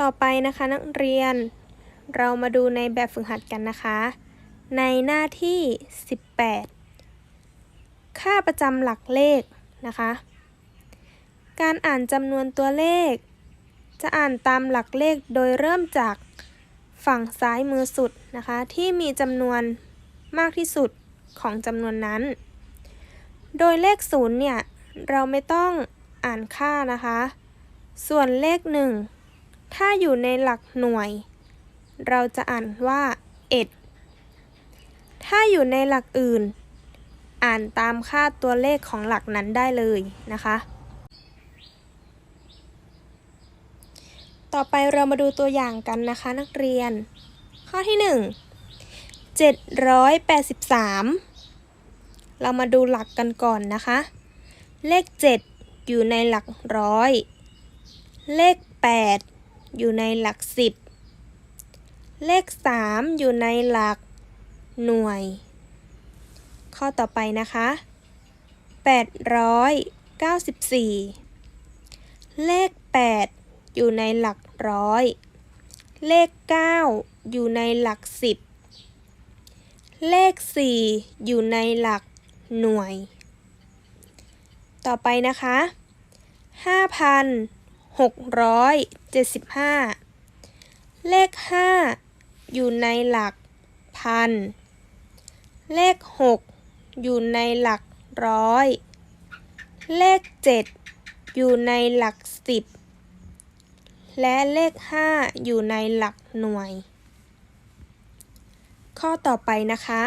ต่อไปนะคะนักเรียน เรามาดูในแบบฝึกหัดกันนะคะ ในหน้าที่ 18 ค่าประจำหลักเลขนะคะ การอ่านจำนวนตัวเลข จะอ่านตามหลักเลขโดยเริ่มจากฝั่งซ้ายมือสุดนะคะ ที่มีจำนวนมากที่สุดของจำนวนนั้น โดยเลขศูนย์เนี่ย เราไม่ต้องอ่านค่านะคะ ส่วนเลขหนึ่ง ถ้าอยู่ในหลักหน่วย เราจะอ่านว่าเอ็ดถ้าอยู่ในหลักอื่น อ่านตามค่าตัวเลขของหลักนั้นได้เลยนะคะ ต่อไปเรามาดูตัวอย่างกันนะคะนักเรียน ข้อที่ 1 783 เรามาดูหลักกันก่อนนะคะ เลข 7 อยู่ในหลักร้อย เลข 8 อยู่ในหลัก10เลข 3 อยู่ในหลักหน่วย ข้อต่อไปนะคะ 894 เลข 8 อยู่ในหลักร้อย เลข 9 อยู่ในหลัก10เลข 4 อยู่ในหลักหน่วย ต่อไปนะคะ 675 เลข 5 อยู่ในหลักพัน เลข 6 อยู่ในหลักร้อย เลข 7 อยู่ในหลักสิบ และเลข 5 อยู่ในหลักหน่วย ข้อต่อไปนะคะ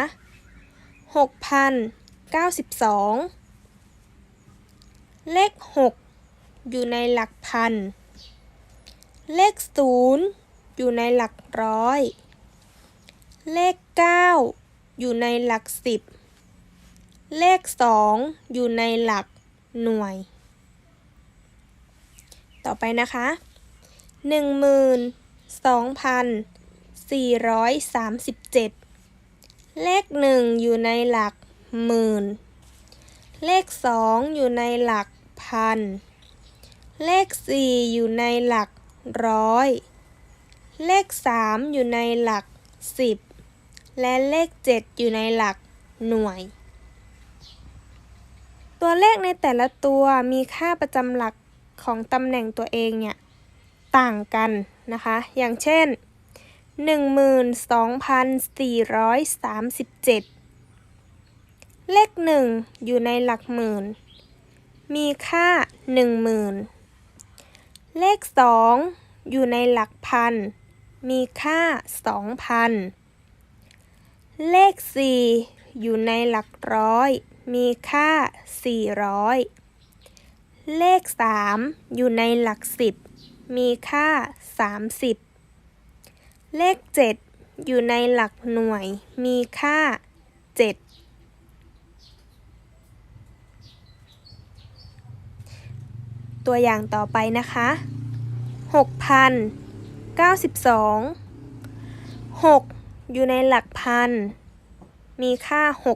6,092 เลข 6 อยู่ในหลักพัน เลข0อยู่ในหลักร้อย เลข9อยู่ในหลักสิบ เลข2องอยู่ในหลักหน่วย ต่อไปนะคะ12,437เลข1อยู่ในหลักหมื่น เลข2อยู่ในหลักพัน เลข 4 อยู่ในหลักร้อย เลข 3 อยู่ในหลักสิบและเลข 7 อยู่ในหลักหน่วย ตัวเลขในแต่ละตัวมีค่าประจำหลักของตำแหน่งตัวเองเนี่ย ต่างกันนะคะ อย่างเช่น 12,437 เลข 1 อยู่ในหลักหมื่น มีค่า 10,000 เลข 2 อยู่ในหลักพัน มีค่า 2,000 เลข 4 อยู่ในหลักร้อย มีค่า 400 เลข 3 อยู่ในหลักสิบ มีค่า 30 เลข 7 อยู่ในหลักหน่วย มีค่า 7 ตัวอย่างต่อไปนะคะ 6,092 6 อยู่ในหลักพัน มีค่า 6,000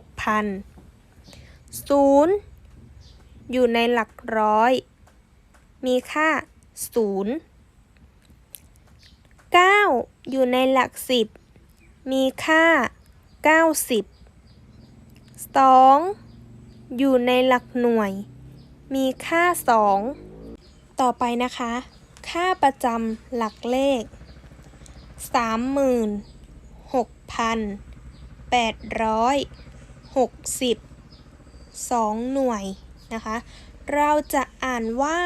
0 อยู่ในหลักร้อย มีค่า 0 9 อยู่ในหลักสิบ มีค่า 90 2 อยู่ในหลักหน่วย มีค่า 2 ต่อไปนะคะ ค่าประจำหลักเลข 36,860 2หน่วยนะคะ เราจะอ่านว่า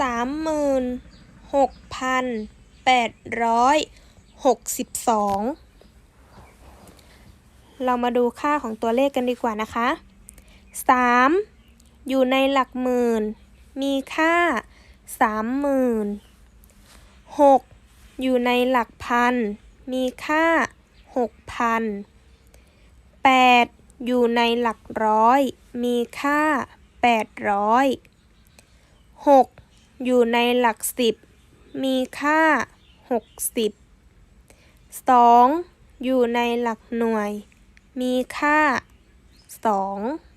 36,862เรามาดูค่าของตัวเลขกันดีกว่านะคะ 3 อยู่ในหลักหมื่น มีค่า 30,000 6อยู่ในหลักพัน มีค่า6,000 8อยู่ในหลักร้อย มีค่า800 6อยหกอยู่ในหลักสิบ มีค่า60 2องอยู่ในหลักหน่วย มีค่า2